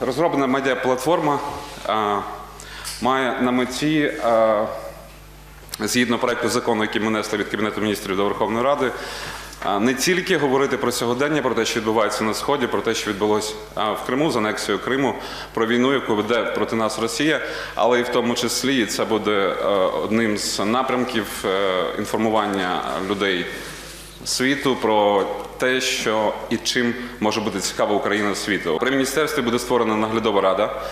Розроблена медіаплатформа е, має на меті, е, згідно проекту закону, який ми несли від Кабінету міністрів до Верховної Ради, е, не тільки говорити про сьогодення, про те, що відбувається на сході, про те, що відбулося в Криму з анексією Криму, про війну, яку веде проти нас Росія, але і в тому числі це буде одним з напрямків інформування людей світу про те, що і чим може бути цікава Україна світу. При міністерстві буде створена наглядова рада,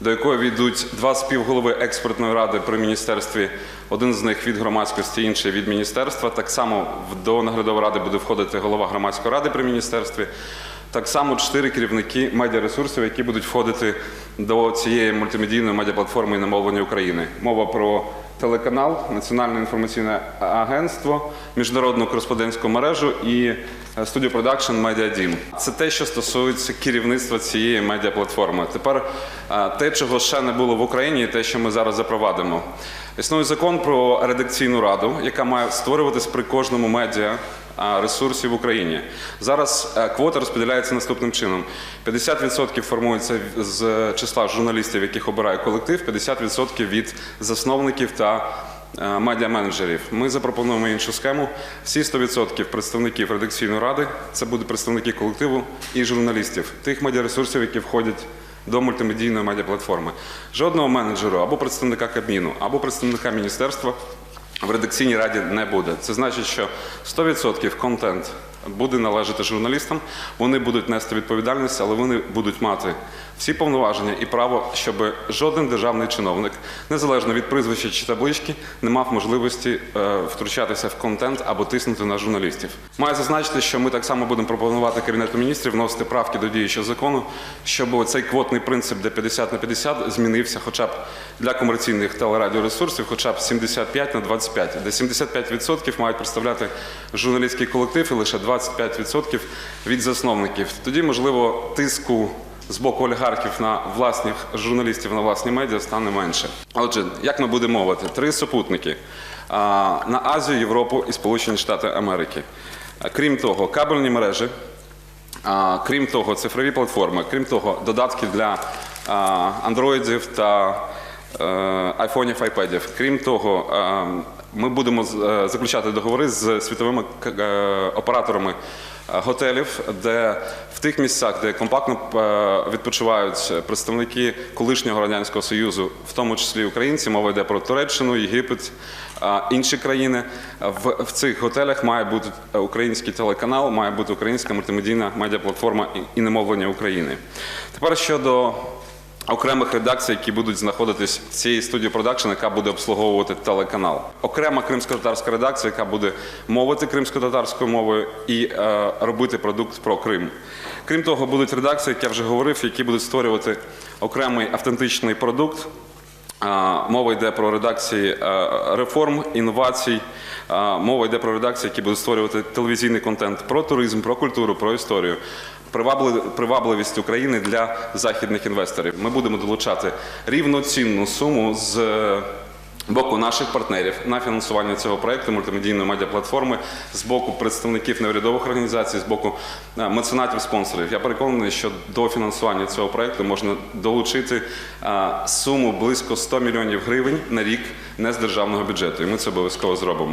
до якої війдуть два співголови експертної ради при міністерстві. Один з них від громадськості, інший від міністерства. Так само до наглядової ради буде входити голова громадської ради при міністерстві. Так само чотири керівники медіаресурсів, які будуть входити до цієї мультимедійної медіаплатформи «Намовлення України. Мова про телеканал, Національне інформаційне агентство, міжнародну кореспондентську мережу і е, студію продакшн Медіа Дім. Це те, що стосується керівництва цієї медіаплатформи. Тепер е, те, чого ще не було в Україні, і те, що ми зараз запровадимо. Існує закон про редакційну раду, яка має створюватись при кожному медіа ресурсів в Україні. Зараз е, квота розподіляється наступним чином: 50% формується з числа журналістів, яких обирає колектив, 50% від засновників та е, медіаменеджерів. Ми запропонуємо іншу схему. Всі 100% представників редакційної ради це будуть представники колективу і журналістів, тих медіаресурсів, які входять до мультимедійної медіаплатформи. Жодного менеджеру або представника Кабміну, або представника міністерства в редакційній раді не буде. Це значить, що 100% контент буде належати журналістам, вони будуть нести відповідальність, але вони будуть мати всі повноваження і право, щоб жоден державний чиновник, незалежно від прізвища чи таблички, не мав можливості е, втручатися в контент або тиснути на журналістів. Маю зазначити, що ми так само будемо пропонувати Кабінету міністрів вносити правки до діючого закону, щоб цей квотний принцип, де 50 на 50, змінився хоча б для комерційних телерадіоресурсів, хоча б 75 на 25, де 75% мають представляти журналістський колектив і лише 25% від засновників. Тоді, можливо, тиску з боку олігархів на власних журналістів на власні медіа стане менше. Отже, як ми будемо мовити? Три супутники на Азію, Європу і Сполучені Штати Америки. Крім того, кабельні мережі, крім того, цифрові платформи, крім того, додатки для андроїдів та е, айфонів, айпедів. Крім того, е, ми будемо е, заключати договори з світовими е, операторами е, готелів, де в тих місцях, де компактно відпочивають представники колишнього радянського союзу, в тому числі українці, мова йде про Туреччину, Єгипет, інші країни. В, цих готелях має бути український телеканал, має бути українська мультимедійна медіаплатформа і немовлення України. Тепер щодо окремих редакцій, які будуть знаходитись в цій студії продакшн, яка буде обслуговувати телеканал. Окрема кримсько-татарська редакція, яка буде мовити кримсько-татарською мовою і е, робити продукт про Крим. Крім того, будуть редакції, як я вже говорив, які будуть створювати окремий автентичний продукт. Мова йде про редакції е, реформ, інновацій. Мова йде про редакції, які будуть створювати телевізійний контент про туризм, про культуру, про історію. Привабливість України для західних інвесторів. Ми будемо долучати рівноцінну суму з боку наших партнерів на фінансування цього проекту мультимедійної медіаплатформи з боку представників неврядових організацій, з боку е, меценатів, спонсорів. Я переконаний, що до фінансування цього проекту можна долучити е, суму близько 100 мільйонів гривень на рік не з державного бюджету, і ми це обов'язково зробимо.